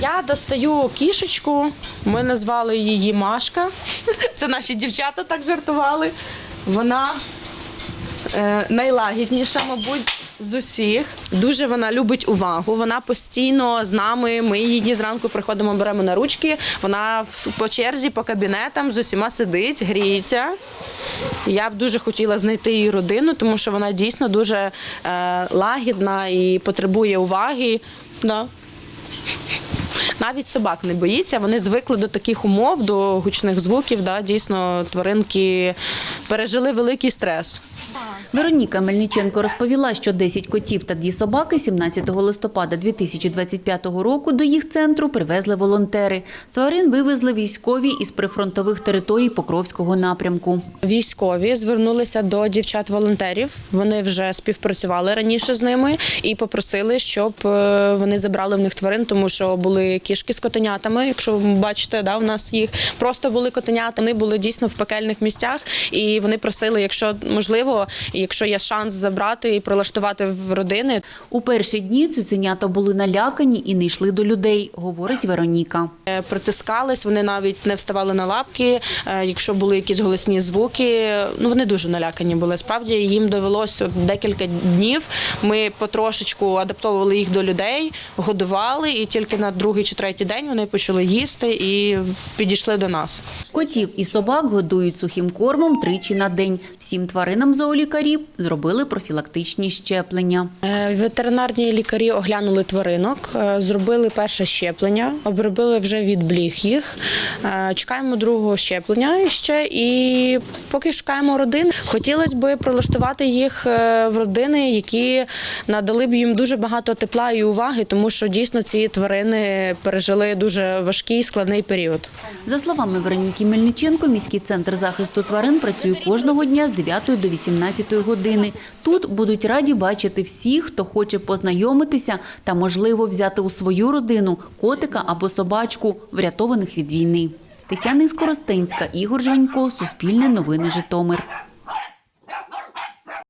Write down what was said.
Я достаю кішечку. Ми назвали її Машка. Це наші дівчата так жартували. Вона е, найлагідніша, мабуть. З усіх дуже вона любить увагу. Вона постійно з нами. Ми її зранку приходимо, беремо на ручки. Вона по черзі по кабінетам з усіма сидить, гріється. Я б дуже хотіла знайти її родину, тому що вона дійсно дуже е, лагідна і потребує уваги. Да. Навіть собак не боїться, вони звикли до таких умов, до гучних звуків. Да, дійсно, тваринки пережили великий стрес. Вероніка Мельниченко розповіла, що 10 котів та дві собаки 17 листопада 2025 року до їх центру привезли волонтери. Тварин вивезли військові із прифронтових територій Покровського напрямку. Військові звернулися до дівчат-волонтерів. Вони вже співпрацювали раніше з ними і попросили, щоб е, вони забрали в них тварин, тому що були кішки з котенятами. Якщо ви бачите, да, у нас їх просто були котенята. Вони були дійсно в пекельних місцях, і вони просили, якщо можливо, якщо є шанс забрати і прилаштувати в родини, У перші дні цуценята були налякані і не йшли до людей, говорить Вероніка. Е, Притискались, вони навіть не вставали на лапки. Е, Якщо були якісь голосні звуки, ну вони дуже налякані були. Справді їм довелося декілька днів. Ми потрошечку адаптовували їх до людей, годували, і тільки на другий чи третій день вони почали їсти і підійшли до нас. Котів і собак годують сухим кормом тричі на день. Всім тваринам зоолікарі зробили профілактичні щеплення. Е, Ветеринарні лікарі оглянули тваринок, е, зробили перше щеплення, обробили вже від бліг їх. Е, Чекаємо другого щеплення ще і поки шукаємо родин. Хотілося б прилаштувати їх в родини, які надали б їм дуже багато тепла і уваги, тому що дійсно ці тварини пережили дуже важкий складний період. За словами Вероніки Мельниченко, міський центр захисту тварин працює кожного дня з 9 до 18 години. Тут будуть раді бачити всіх, хто хоче познайомитися та, можливо, взяти у свою родину котика або собачку, врятованих від війни. Тетяна Скоростенська, Ігор Жанько, Суспільне новини Житомир.